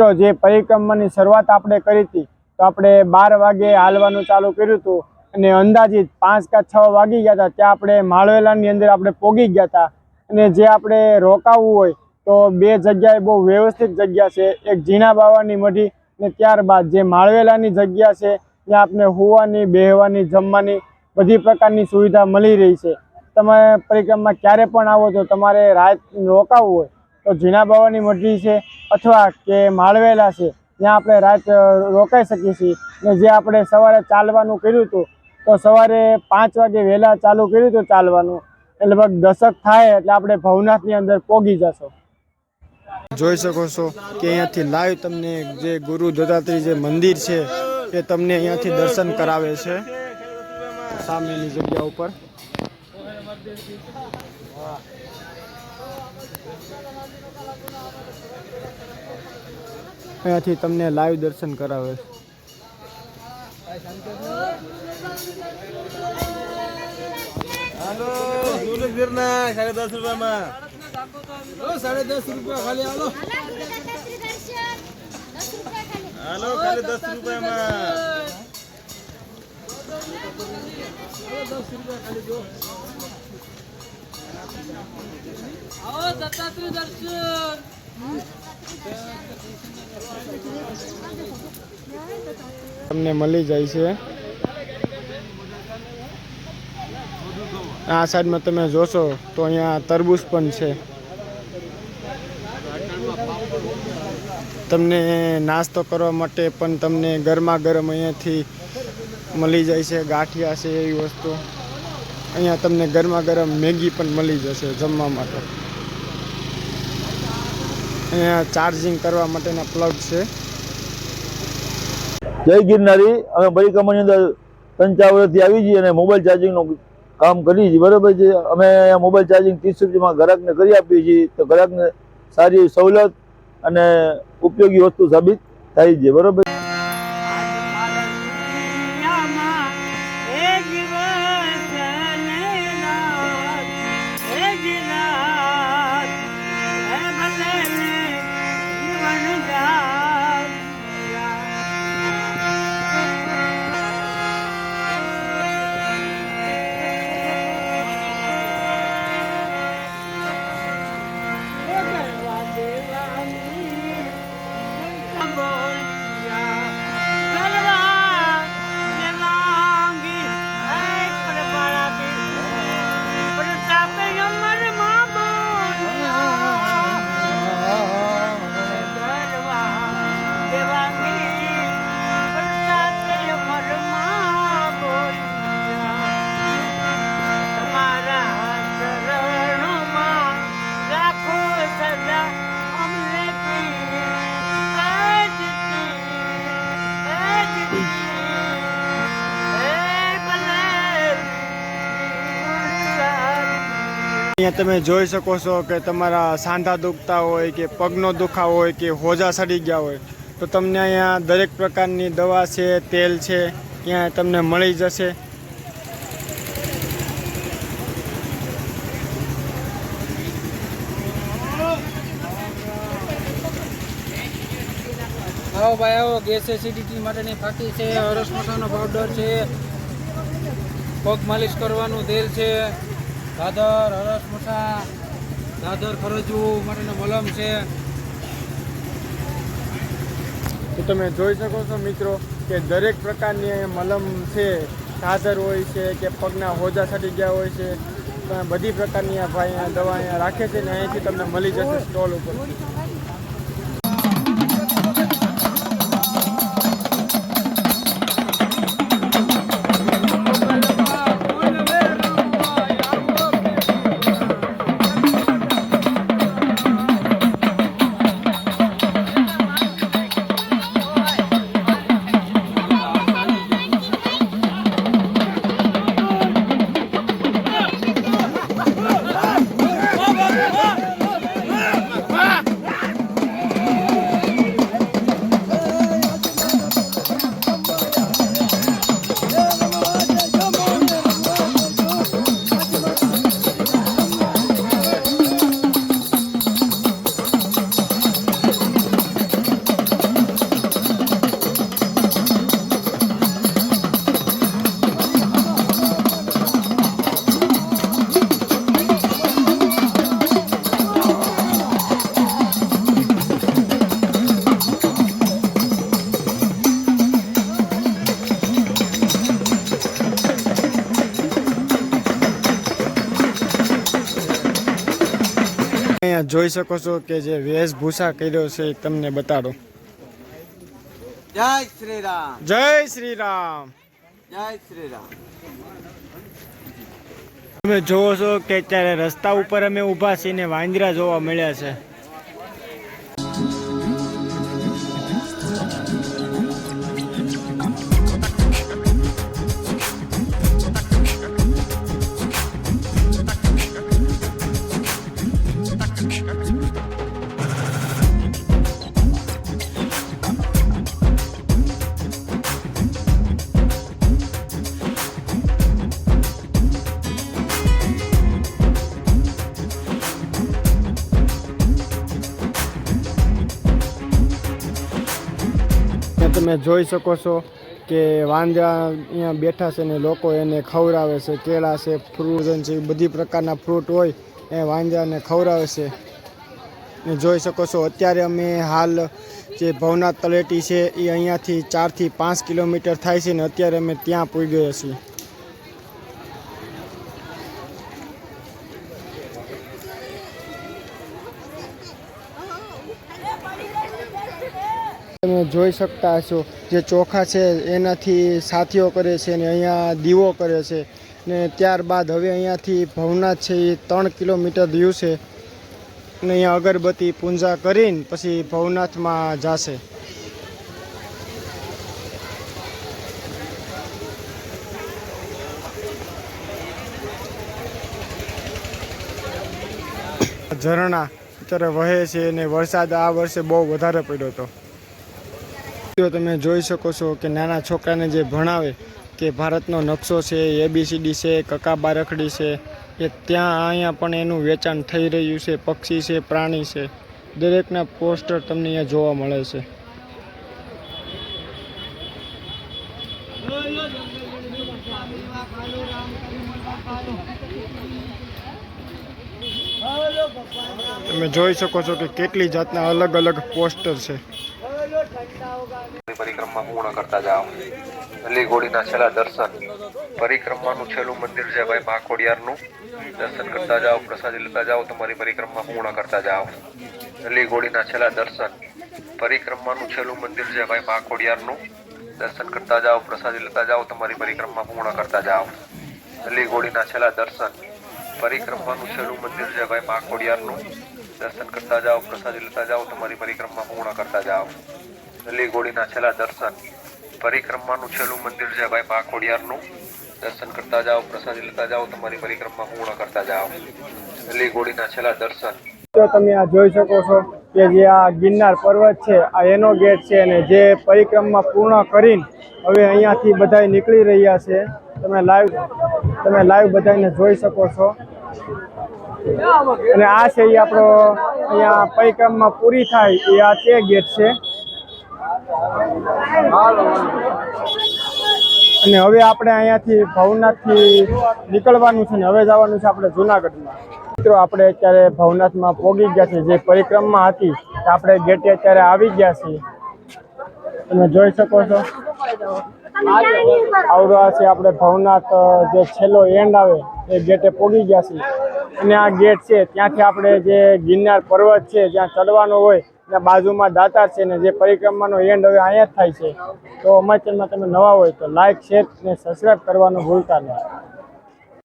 મિત્રો, જે પરિક્રમાની શરૂઆત આપણે કરી હતી, તો આપણે બાર વાગે હાલવાનું ચાલુ કર્યું હતું અને અંદાજિત પાંચ કે છ વાગી ગયા હતા, ત્યાં આપણે માળવેલાની અંદર આપણે પોગી ગયા હતા. અને જે આપણે રોકાવું હોય, તો બે જગ્યાએ બહુ વ્યવસ્થિત જગ્યા છે, એક ઝીણા બાવાની મઢી ને ત્યારબાદ જે માળવેલાની જગ્યા છે, ત્યાં આપણે હોવાની, બેહવાની, જમવાની બધી પ્રકારની સુવિધા મળી રહી છે. તમે પરિક્રમા ક્યારે પણ આવો છો તમારે રાત રોકાવું હોય તો ઝીણા બાવાની મઢી છે અથવા કે માળવેલા છે ત્યાં આપણે રાત રોકાઈ શકીએ છીએ. ને જે આપણે સવારે ચાલવાનું કર્યું હતું, તો સવારે પાંચ વાગે વહેલા ચાલુ કર્યું હતું ચાલવાનું. એટલે લગભગ દશક થાય એટલે આપણે ભવનાથની અંદર પોગી જશો. જોઈ શકો છો કે અહીંયાથી લાઈવ તમને જે ગુરુ દત્તાત્રી જે મંદિર છે, એ તમને અહીંયાથી દર્શન કરાવે છે. સામેની જગ્યા ઉપર. અહીંયાથી તમને લાઈવ દર્શન કરાવે છે. હાલો દૂધ ગિરના સાડે દસ રૂપિયામાં. ઓ, સાડે દસ રૂપિયા ખાલી હાલો હાલો, ખાલી દસ રૂપિયામાં. આવો દત્તાત્રેય દર્શન. તમને મળી જાય છે. આ સાઈડમાં તમે જોશો તો અહીંયા તરબૂચ પણ છે. તમને નાસ્તો કરવા માટે પણ તમને ગરમા ગરમ અહીંયાથી મળી જાય છે, ગાંઠિયા છે એવી વસ્તુ. અહીંયા તમને ગરમા ગરમ મેગી પણ મળી જશે જમવા માટે. અહીંયા ચાર્જિંગ કરવા માટેના પ્લગ છે. જય ગિરનારી, અમે પરિક્રમાની અંદર વર્ષથી આવી જઈએ અને મોબાઈલ ચાર્જિંગનું કામ કરીએ છીએ. બરાબર છે? અમે અહીંયા મોબાઈલ ચાર્જિંગ ત્રીસ રૂપિયામાં ગ્રાહકને કરી આપીએ છીએ. તો ગ્રાહકને સારી સવલત અને ઉપયોગી વસ્તુ સાબિત થાય છે. બરાબર તમે જોઈ શકો છો કે તમારા સાંધા દુખતા હોય કે પગનો દુખાવો હોય કે હોજા સડી ગયા હોય, તો તમને અહીંયા દરેક પ્રકારની દવા છે, તેલ છે, ત્યાં તમને મળી જશે. આવો ભાઈ, આવો. ગેસ એસિડિટી માટેની ફાકી છે હરસ મસાનો પાવડર છે, પગ માલિશ કરવાનું તેલ છે. દાદર, હરસ મોટા, દાદર ખરજવું માટેનો મલમ છે. તો તમે જોઈ શકો છો મિત્રો કે દરેક પ્રકારની મલમ છે, દાદર હોય છે કે પગના હોજા સટી ગયા હોય છે. બધી પ્રકારની આ ભાઈ દવા અહીંયા રાખે છે ને અહીંથી તમને મળી જશે સ્ટોલ ઉપર. જોઈ શકો છો કે જે વેશભૂષા કર્યો છે તમને બતાડો. જય શ્રી રામ જય શ્રી રામ જય શ્રી રામ તમે જોવો છો કે અત્યારે રસ્તા ઉપર અમે ઊભા છીએ ને વાંદરા જોવા મળ્યા છે. તમે જોઈ શકો છો કે વાંદરા અહીંયા બેઠા છે ને લોકો એને ખવડાવે છે, કેળા છે ફ્રૂટ છે બધી પ્રકારના ફ્રૂટ હોય એ વાંદરાને ખવડાવે છે. ને જોઈ શકો છો, અત્યારે અમે હાલ જે ભવનાથ તળેટી છે એ અહીંયાથી ચારથી પાંચ કિલોમીટર થાય છે ને અત્યારે અમે ત્યાં પૂગી ગયા છીએ. તમે જોઈ શકતા હશો. જે ચોખા છે, એનાથી સાથીઓ કરે છે ને અહીંયા દીવો કરે છે. ને ત્યારબાદ હવે અહીંયાથી ભવનાથ છે એ ત્રણ કિલોમીટર દૂર છે. ને અહીંયા અગરબત્તી પૂજા કરીને પછી ભવનાથમાં જશે. ઝરણા અત્યારે વહે છે અને વરસાદ આ વર્ષે બહુ વધારે પડ્યો હતો. તો તમે જોઈ શકો છો કે નાના છોકરાને જે ભણાવે કે ભારતનો નકશો છે એબીસીડી છે, કકા બારખડી છે, એ ત્યાં અહીંયા પણ એનું વેચાણ થઈ રહ્યું છે, પક્ષી છે, પ્રાણી છે. દરેકના પોસ્ટર તમને અહીંયા જોવા મળે છે. તમે જોઈ શકો છો કે કેટલી જાતના અલગ અલગ પોસ્ટર છે. પરિક્રમા પૂર્ણ કરતા જાઓ. અલીઘોડીના છેલ્લા દર્શન. પરિક્રમાનું છેલ્લું મંદિર છે ભાઈ ભાખોડિયારનું દર્શન કરતા જાઓ, પ્રસાદી લેતા જાઓ, તમારી પરિક્રમા પૂર્ણ કરતા જાઓ. અલીઘોડીના છેલ્લા દર્શન. પરિક્રમાનું છેલ્લું મંદિર છે ભાઈ ભાખોડિયારનું દર્શન કરતા જાઓ, પ્રસાદી લેતા જાઓ, તમારી પરિક્રમા પૂર્ણ કરતા જાઓ. અલીઘોડીના છેલ્લા દર્શન. પરિક્રમાનું છેલ્લું મંદિર છે ભાઈ ભાખોડિયારનું દર્શન કરતા જાઓ, પ્રસાદી લેતા જાઓ, તમારી પરિક્રમા પૂર્ણ કરતા જાઓ. અલી છેલ્લા દર્શન. પરિક્રમાનું છેલ્લું મંદિર છે ભાઈ બા ખોડિયારનું દર્શન કરતા જાઓ, પ્રસાદી લેતા જાઓ, તમારી પરિક્રમા પૂર્ણ કરતા જાઓ. અલી ઘોડીના છેલ્લા દર્શન. તો તમે આ જોઈ શકો છો કે જે આ ગિરનાર પર્વત છે, આ એનો ગેટ છે અને જે પરિક્રમા પૂર્ણ કરીને હવે અહીંયાથી બધા નીકળી રહ્યા છે. તમે લાઈવ તમે લાઈવ બધાને જોઈ શકો છો. અને આ છે એ આપણો અહીંયા પરિક્રમા પૂરી થાય એ આ તે ગેટ છે. અને હવે આપણે અહીંયાથી ભવનાથથી નીકળવાનું છે ને હવે જવાનું છે આપણે જુનાગઢમાં. મિત્રો, આપણે અત્યારે ભવનાથમાં પહોંચી ગયા છીએ. જે પરિક્રમા હતી આપણે ગેટે અત્યારે આવી ગયા છીએ. તમે જોઈ શકો છો. આવડો આ છે આપણે ભવનાથ જે છેલ્લો એન્ડ આવે, એ ગેટે પહોંચી ગયા છીએ. અને આ ગેટ છે, ત્યાંથી આપણે જે ગિરનાર પર્વત છે, જ્યાં ચડવાનો હોય ત્યાં બાજુમાં દાતાર છે ને જે પરિક્રમાનો એન્ડ હવે અહીંયા જ થાય છે. તો અમારી ચેનલમાં તમે નવા હોય તો લાઈક શેર અને સબસ્ક્રાઈબ કરવાનું ભૂલતા નહીં.